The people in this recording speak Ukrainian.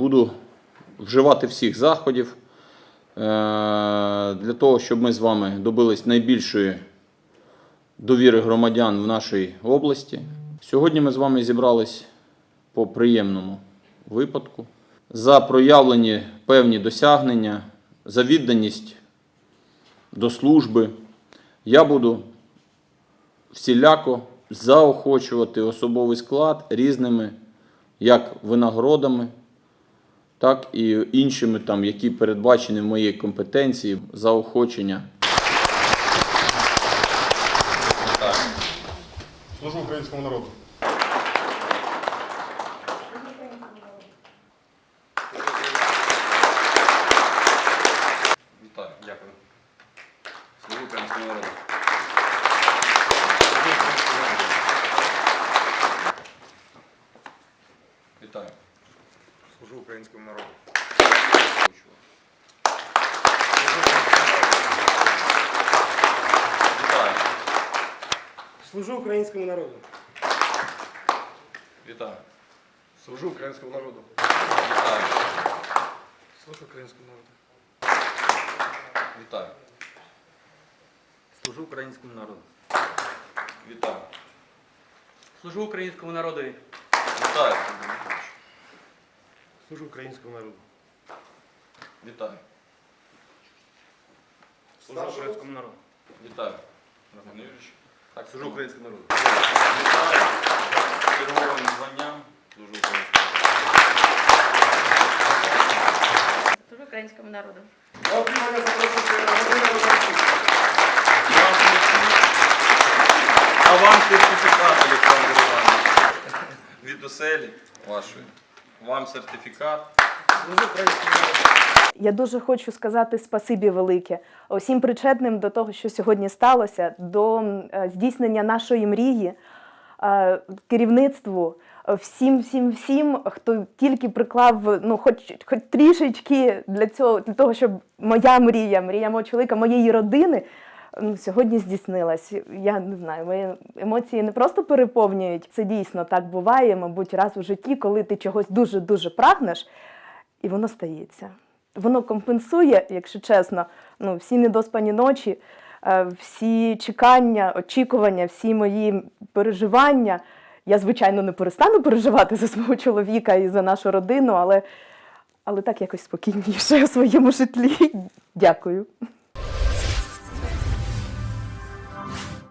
Буду вживати всіх заходів е, для того, щоб ми з вами добились найбільшої довіри громадян в нашій області. Сьогодні ми з вами зібрались по приємному випадку за проявлені певні досягнення, за відданість до служби. Я буду всіляко заохочувати особовий склад різними як винагородами, так і іншими, там, які передбачені в моїй компетенції, заохочення. Служу українському народу. Вітаю. Дякую. Служу українському народу. Вітаю. Служу українському народу. Вітаю. Служу українському народу. Вітаю. Служу українському народу. Вітаю. Служу українському народу. Вітаю. Служу українському народу. Вітаю. Служу українському народові. Вітаю. Служу українському народу. Вітаю. Служу українському народу. Вітаю. Роман Юрійович. Так, Служу українському народу. Вітаю. Черговим званням. Служу українському народу. Служу українському народу. На отримання а вам сертифікат, Олександр Іванович. Від оселі вашої. Вам сертифікат. Я дуже хочу сказати спасибі велике усім причетним до того, що сьогодні сталося, до е, здійснення нашої мрії, е, керівництву, е, всім, всім, всім, хто тільки приклав, ну, хоч, хоч трішечки для цього, для того, щоб моя мрія, мрія мого чоловіка, моєї родини. Сьогодні здійснилась. Я не знаю, мої емоції не просто переповнюють. Це дійсно так буває, мабуть, раз у житті, коли ти чогось дуже дуже прагнеш, і воно стається. Воно компенсує, якщо чесно, ну, всі недоспані ночі, е, всі чекання, очікування, всі мої переживання. Я, звичайно, не перестану переживати за свого чоловіка і за нашу родину, але, але так якось спокійніше у своєму житлі. Дякую.